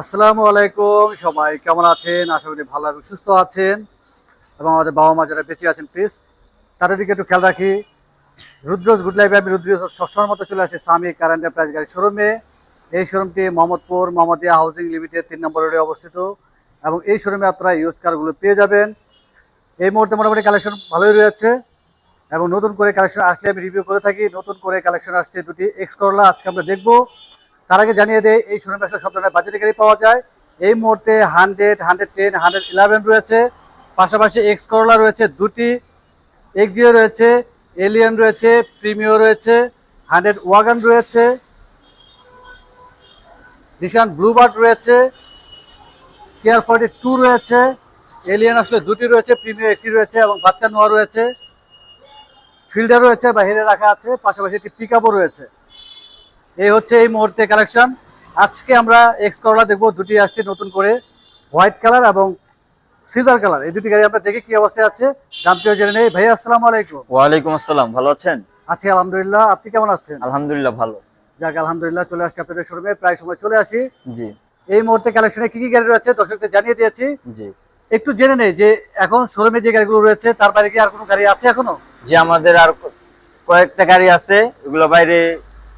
আসসালামু আলাইকুম, সবাই কেমন আছেন? আশা করি ভালো এবং সুস্থ আছেন। এবং আমাদের বাবা মা যারা বেঁচে আছেন প্লিজ তাদের দিকে একটু খেয়াল রাখি। রুদ্রজ গুড লাইফে, আমি রুদ্র সবসময় মতো চলে আসি স্বামী কার এন্টারপ্রাইজ গাড়ি শোরুমে। এই শোরুমটি মোহাম্মদপুর মোহাম্মদিয়া হাউজিং লিমিটেড তিন নম্বর রোডে অবস্থিত। এবং এই শোরুমে আপনারা ইউজ কারগুলো পেয়ে যাবেন। এই মুহূর্তে মোটামুটি কালেকশন ভালোই রয়েছে। এবং নতুন করে কালেকশন আসলে আমি রিভিউ করে থাকি। নতুন করে কালেকশন আসছে দুটি এক্স করলা আজকে আমরা দেখব। তার আগে জানিয়ে দেয় এই শোরুমে আসলে সব ধরনের বাজেটের গাড়ি পাওয়া যায়। এই মুহূর্তে hundred hundred ten hundred eleven রয়েছে। পাশাপাশি এক্স করলা রয়েছে দুটি এক্সিও রয়েছে এলিয়ান রয়েছে প্রিমিও রয়েছে হান্ড্রেড ওয়াগান রয়েছে নিশান ব্লুবার্ড রয়েছে কেয়ার ফর্টি টু রয়েছে এলিয়ান আসলে দুটি রয়েছে প্রিমিও একটি রয়েছে এবং বাচ্চা নোয়া রয়েছে। ফিল্ডার রয়েছে বাহিরে রাখা আছে, পাশাপাশি একটি পিক রয়েছে। এই হচ্ছে এই মুহূর্তে কালেকশন আজকে আমরা এক্স করলা দেখব দুটি আসছে নতুন করে। হোয়াইট কালার এবং সিলভার কালার এই দুটি গাড়ি আমরা দেখে কি অবস্থায় আছে দামটিও জেনে নেই। ভাই আসসালামু আলাইকুম। ওয়ালাইকুম আসসালাম ভালো আছেন? আছি আলহামদুলিল্লাহ। আপনি কেমন আছেন? আলহামদুলিল্লাহ ভালো। যাক আলহামদুলিল্লাহ চলে আসছি আপনাদের শোরুমে প্রায় সময় চলে আসি। জি। এই মুহূর্তে কালেকশনে কি কি গাড়ি রয়েছে দর্শকদের জানিয়ে দিয়েছি। জি। একটু জেনে নেই যে এখন শোরুমে যে গাড়িগুলো রয়েছে তার বাইরে কি আর কোনো গাড়ি আছে এখনও? যে আমাদের আর কয়েকটা গাড়ি আছে। এগুলো বাইরে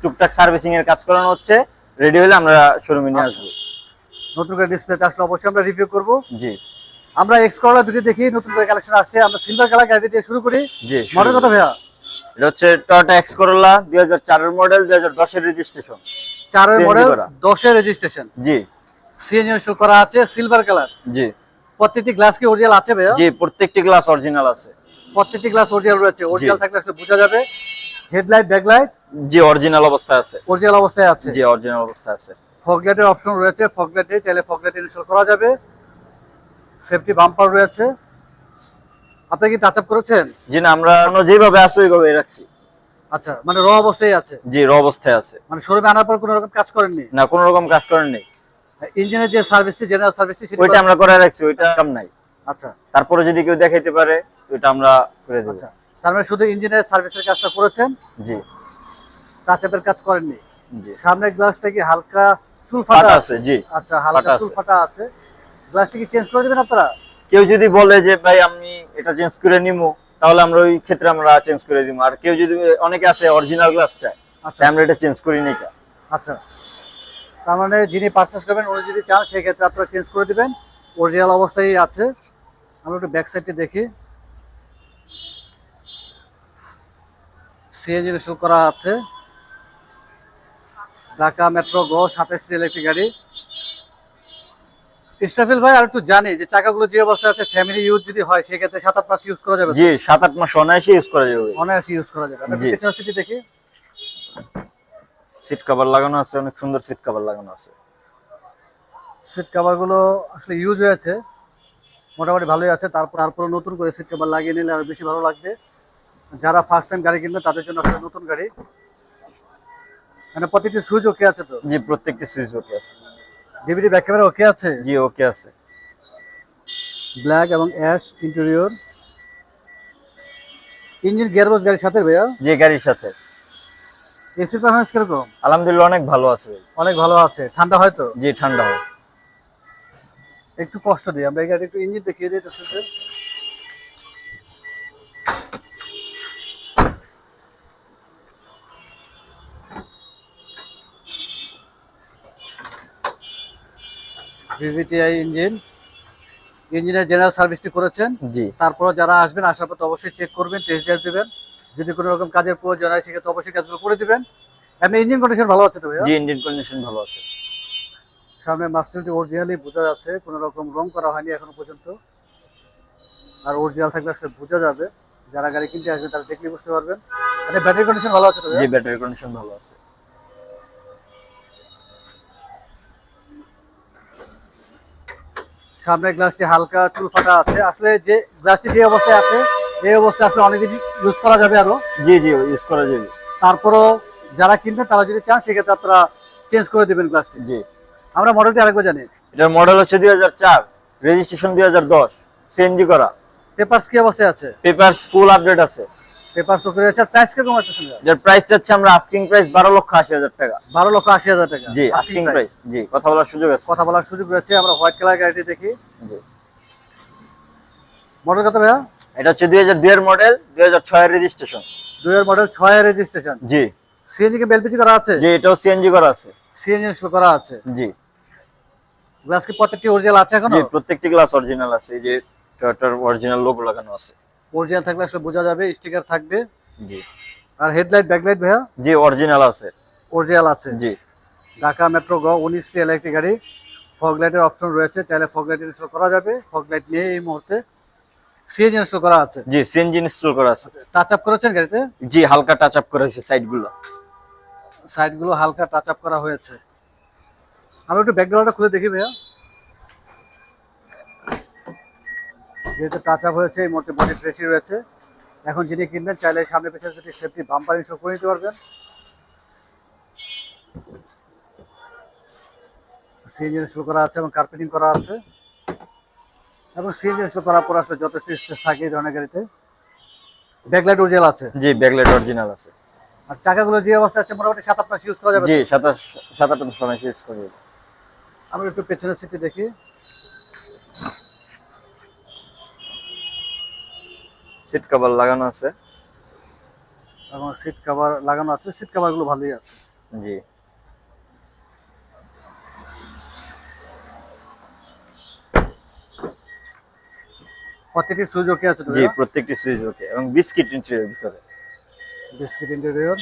টুকটাক সার্ভিসিং এর কাজ করানো হচ্ছে। রেডি হলে আমরা শোরুমে নিয়ে আচ্ছা। আসব। নতুন করে ডিসপ্লেতে আসলে অবশ্যই আমরা রিভিউ করব। জি। আমরা এক্স করলা দুটি দেখি নতুন করে কালেকশন আসছে। আমরা সিলভার কালার গাড়ি দিয়ে শুরু করি। জি মডেল কত ভাইয়া? এটা হচ্ছে টয়োটা এক্স করোলা দুই হাজার চারের মডেল দুই হাজার দশের রেজিস্ট্রেশন চারের CNG মডেল করা। দশের রেজিস্ট্রেশন জি। সিএনজি শুরু করা আছে সিলভার কালার জি। প্রত্যেকটি গ্লাস কি অরিজিনাল আছে ভাইয়া? জি প্রত্যেকটি গ্লাস অরিজিনাল আছে। প্রত্যেকটি গ্লাস অরিজিনাল রয়েছে। অরিজিনাল থাকলে আসলে বোঝা যাবে। হেডলাইট ব্যাকলাইট জি অরিজিনাল অবস্থায় আছে। অরিজিনাল অবস্থায় আছে? জি অরিজিনাল অবস্থায় আছে। ফগলাইটের অপশন রয়েছে ফগলাইটে চাইলে ফগলাইট ইনস্টল করা যাবে। সেফটি বাম্পার রয়েছে। আপনি কি টাচ আপ করেছেন? জি না আমরা যেভাবে আছে ওইভাবে রাখছি। আচ্ছা মানে র অবস্থায় আছে? জি র অবস্থায় আছে। মানে শোরুমে আনার পর কোনো রকম কাজ করেননি? না কোনো রকম কাজ করেন নেই ইঞ্জিনের যে সার্ভিসটি জেনারেল সার্ভিসটি সেটা ওইটা আমরা করে রাখছি ওইটা কাম নাই। আচ্ছা। তারপরে যদি কেউ দেখাইতে পারে ওইটা আমরা করে দেবো। আচ্ছা। তার মানে শুধু ইঞ্জিনের সার্ভিসের কাজটা করেছেন? জি। টাচ আপের কাজ করেননি। সামনের গ্লাসটা কি হালকা চুল ফাটা আছে? জি আচ্ছা হালকা চুল ফাটা আছে। গ্লাসটা কি চেঞ্জ করে দিবেন আপনারা? কেউ যদি বলে যে ভাই আমি এটা চেঞ্জ করে নিবো তাহলে আমরা ওই ক্ষেত্রে আমরা চেঞ্জ করে দিব আর কেউ যদি অনেকে আছে অরিজিনাল গ্লাস চায় আচ্ছা। আমরা এটা চেঞ্জ করি নি কা। আচ্ছা। তার মানে যিনি পারচেস করবেন উনি যদি চান সেই ক্ষেত্রে আপনারা চেঞ্জ করে দিবেন। অরিজিনাল অবস্থায় আছে। আমরা একটু ব্যাক সাইডে দেখি। সিএনজি শুরু করা আছে। ঢাকা মেট্রো গো সাতাশ ইলেকট্রিক গাড়ি। ইস্টাফিল ভাই আর একটু জানি যে চাকাগুলো যে অবস্থায় আছে ফ্যামিলি ইউজ যদি হয় সেক্ষেত্রে সাত আট মাস ইউজ করা যাবে? জি সাত আট মাস অনায়াসে ইউজ করা যাবে। অনায়াসে ইউজ করা যাবে। পেছনের সিটি দেখি। সিট কভার লাগানো আছে অনেক সুন্দর সিট কভার লাগানো আছে। সিট কাভারগুলো আসলে ইউজ হয়েছে মোটামুটি ভালোই আছে। তারপর তারপরে নতুন করে সিট কভার লাগিয়ে নিলে আরও বেশি ভালো লাগবে। যারা ফার্স্ট টাইম গাড়ি কিনবে তাদের জন্য আসলে নতুন গাড়ি। মানে প্রতিটি সুইচ ওকে আছে তো? জি প্রত্যেকটি সুইচ ওকে আছে। ডিভিডি ব্যাক ক্যামেরা ওকে আছে? জি ওকে আছে। ব্ল্যাক এবং অ্যাশ ইন্টেরিয়র ইঞ্জিন গিয়ারবক্স গাড়ির সাথে ভাইয়া? যে গাড়ির সাথে। এসির পারফরমেন্স কীরকম? আলহামদুলিল্লাহ অনেক ভালো আছে। অনেক ভালো আছে। ঠান্ডা হয়তো জি ঠান্ডা হয়। একটু কষ্ট দিই আমরা এই গাড়ি একটু ইঞ্জিন দেখিয়ে দিই দর্শকদের ভিভিটিআই ইঞ্জিন ইঞ্জিনের জেনারেল সার্ভিসটি করেছেন। জি। তারপরে যারা আসবেন আসার পর অবশ্যই চেক করবেন টেস্ট ড্রাইভ দেবেন। যদি কোনো রকম কাজের প্রয়োজন হয় সেক্ষেত্রে অবশ্যই কাজগুলো করে দিবেন। এমনি ইঞ্জিন কন্ডিশন ভালো আছে তো জি ইঞ্জিন কন্ডিশন ভালো আছে। সামনে মার্সেলটি অরিজিনালি বোঝা যাচ্ছে কোনো রকম রং করা হয়নি এখনও পর্যন্ত। আর অরিজিনাল থাকলে আসলে বোঝা যাবে। যারা গাড়ি কিনতে আসবে তারা দেখলে বুঝতে পারবেন। মানে ব্যাটারি কন্ডিশন ভালো আছে তো জি ব্যাটারি কন্ডিশন ভালো আছে। সামনের গ্লাসটি হালকা চুল ফাটা আছে। আসলে যে গ্লাসটি যে অবস্থায় আছে এই অবস্থায় আসলে অনেকদিন ইউজ করা যাবে আরও। জি জি ইউজ করা যাবে। তারপরও যারা কিনবে তারা যদি চান সেক্ষেত্রে আপনারা চেঞ্জ করে দেবেন গ্লাসটি জি। আমরা মডেলটি আরেকবার জানি। এটার মডেল হচ্ছে দুই হাজার চার রেজিস্ট্রেশন দুই হাজার দশ সিএনজি করা। পেপারস কি অবস্থায় আছে? পেপারস ফুল আপডেট আছে। পেপার চোখে রয়েছে। প্রাইস কীরকম আছে যার প্রাইস আমরা আস্কিং প্রাইস বারো লক্ষ আশি হাজার টাকা। বারো লক্ষ আশি হাজার টাকা। জি আস্কিং প্রাইস জি কথা বলার সুযোগ আছে। কথা বলার সুযোগ রয়েছে। আমরা হোয়াইট কালার গাড়িটি দেখি। জি। মডেল কত ভাইয়া? এটা হচ্ছে দুই হাজার দুই এর মডেল দুই হাজার ছয়ের রেজিস্ট্রেশন দুইয়ের মডেল ছয় রেজিস্ট্রেশন জি। সিএনজি কে বেলপিজি করা আছে? জি এটাও সিএনজি করা আছে। সিএনজি ইনস্টল করা আছে। জি। গ্লাস কি প্রত্যেকটি অরিজিনাল আছে এখনও? জি প্রত্যেকটি গ্লাস অরিজিনাল আছে। এই যে টয়োটার অরিজিনাল লোগো লাগানো আছে। অরিজিনাল থাকলে আসলে বোঝা যাবে স্টিকার থাকবে। জি। আর হেডলাইট ব্যাকলাইট ভাইয়া? জি অরিজিনাল আছে। অরিজিনাল আছে। জি। ঢাকা মেট্রো গ উনিশ রিয়াল একটি গাড়ি। ফগ লাইটের অপশন রয়েছে চাইলে ফগ লাইট ইনস্টল করা যাবে। ফগ লাইট নিয়ে এই মুহূর্তে সিএনজি ইনস্টল করা আছে। জি সিএনজি ইনস্টল করা আছে। টাচ আপ করেছেন গাড়িতে? জি হালকা টাচ আপ করা হয়েছে সাইডগুলো সাইডগুলো হালকা টাচ আপ করা হয়েছে। আমরা একটু ব্যাকগ্রাউন্ডটা খুলে দেখি ভাইয়া। যেহেতু টাচ আপ হয়েছে এই মুহূর্তে বডি ফ্রেশই রয়েছে। এখন যিনি কিনবেন চাইলে সামনে পেছনে যদি সেফটি বাম্পার ইনস্টল করে নিতে পারবেন। সিএনজি ইনস্টল করা আছে এবং কার্পেটিং করা আছে। এবং সিএনজি ইনস্টল করার পর আসলে যথেষ্ট স্পেস থাকে এই ধরনের গাড়িতে। ব্যাকলাইট আছে। জি ব্যাকলাইট অরিজিনাল আছে। আর চাকাগুলো যে অবস্থা আছে মোটামুটি সাত আট মাস ইউজ করা যাবে। জি সাতাশ সাত আট সময় শেষ করে। দেব। আমরা একটু পেছনের সিটে দেখি। সিট কভার লাগানো আছে। এবং সিট কভার লাগানো আছে সিট কভারগুলো ভালোই আছে। জি। প্রত্যেকটি সুইচ ওকে আছে জি প্রত্যেকটি সুইচ ওকে এবং বিস্কিট ইন্টেরিয়র ভিতরে। বিস্কিট ইন্টেরিয়র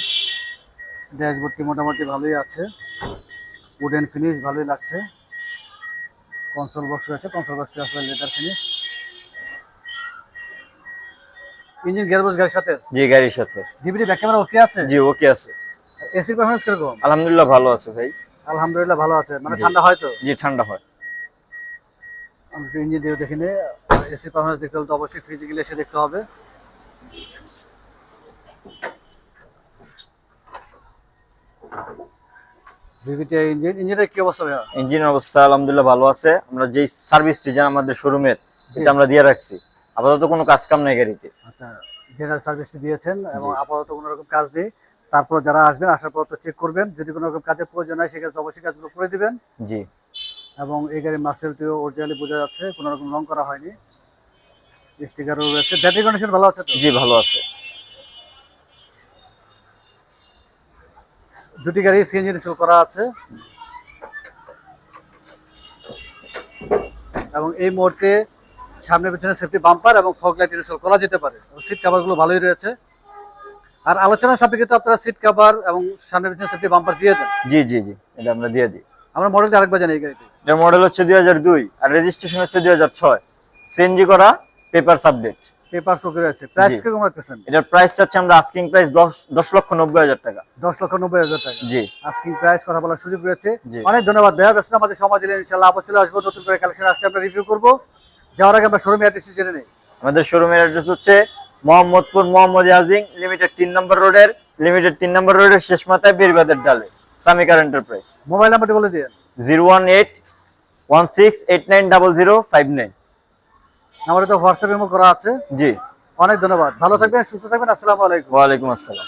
ড্যাশবোর্ডটি মোটামুটি ভালোই আছে। উডেন ফিনিশ ভালোই লাগছে। কনসোল বক্স রয়েছে কনসোল বক্সটি আসলে লেদার ফিনিশ ইঞ্জিন গিয়ারবক্স গাড়ির সাথে? জি গাড়ির সাথে। ব্যাক ক্যামেরা ওকে আছে? জি ওকে আছে। এসি পারফরমেন্স কীরকম? আলহামদুলিল্লাহ ভালো আছে ভাই। আলহামদুলিল্লাহ ভালো আছে। মানে ঠান্ডা হয় তো? জি ঠান্ডা হয়। আমি একটু ইঞ্জিন দিয়ে দেখি নে। এসি পারফরমেন্স দেখতে হলে তো অবশ্যই ফিজিক্যালি এসে দেখতে হবে। ভিভিটি ইঞ্জিন ইঞ্জিনের কি অবস্থা ভাইয়া? ইঞ্জিনের অবস্থা আলহামদুলিল্লাহ ভালো আছে। আমরা যেই সার্ভিসটি যেন আমাদের শোরুমের। এটা আমরা দিয়ে রাখছি। আপাতত কোনো কাজ কাম নাই গাড়িতে। আচ্ছা জেনারেল সার্ভিসটি দিয়েছেন এবং আপাতত কোনো রকম কাজ নেই। তারপর যারা আসবেন আসার পর তো চেক করবেন। যদি কোনো রকম কাজের প্রয়োজন হয় সেক্ষেত্রে অবশ্যই কাজগুলো করে দিবেন। জি। এবং এই গাড়ির মার্সেলটিও অরিজিনালি বোঝা যাচ্ছে কোনো রকম রং করা হয়নি। স্টিকারও রয়েছে। ব্যাটারি কন্ডিশন ভালো আছে তো? জি ভালো আছে। দুটি গাড়ি সিএনজি ইনস্টল করা আছে। এবং এই মুহূর্তে সামনে পেছনে সেফটি বাম্পার এবং ফগ লাইট ইনস্টল করা যেতে পারে। সিট কভারগুলো ভালোই রয়েছে। আর আলোচনা সাপেক্ষে তো আপনারা সিট কভার এবং সামনে পেছনে সেফটি বাম্পার দিয়ে দেন। জি জি জি এটা আমরা দিয়ে দিই। আমরা মডেলটা আরেকবার জানি এই গাড়িটি মডেল হচ্ছে দুই হাজার দুই আর রেজিস্ট্রেশন হচ্ছে দুই হাজার ছয়। সিএনজি করা পেপার সাবজেক্ট পেপার রয়েছে। প্রাইস। কীরকম রাখতেছেন? এটার প্রাইস চাচ্ছে আমরা আস্কিং প্রাইস দশ দশ লক্ষ নব্বই হাজার টাকা। দশ লক্ষ নব্বই হাজার টাকা। জি। আস্কিং প্রাইস কথা বলার সুযোগ রয়েছে। অনেক ধন্যবাদ। ভাইয়া ব্যস্ত আমাদের সময় দিলেন। ইনশাল্লাহ আবার চলে আসব। নতুন করে কালেকশন আসলে আমরা রিভিউ করব। যাওয়ার আগে আমরা শোরুমে অ্যাড্রেস জেনে নিই। আমাদের শোরুমের অ্যাড্রেস হচ্ছে মোহাম্মদপুর মোহাম্মদ ইয়াজিং লিমিটেড তিন নম্বর রোডের লিমিটেড তিন নম্বর রোডের শেষ মাথায় বেরিবাদের ডালে সামিকার এন্টারপ্রাইজ মোবাইল নাম্বারটি বলে দিন। Zero one eight one six eight nine double zero five nine. আমাদের তো হোয়াটসঅ্যাপ ইমো করা আছে। জি। অনেক ধন্যবাদ। ভালো থাকবেন সুস্থ থাকবেন। আসসালামু আলাইকুম। ওয়ালাইকুম আসসালাম।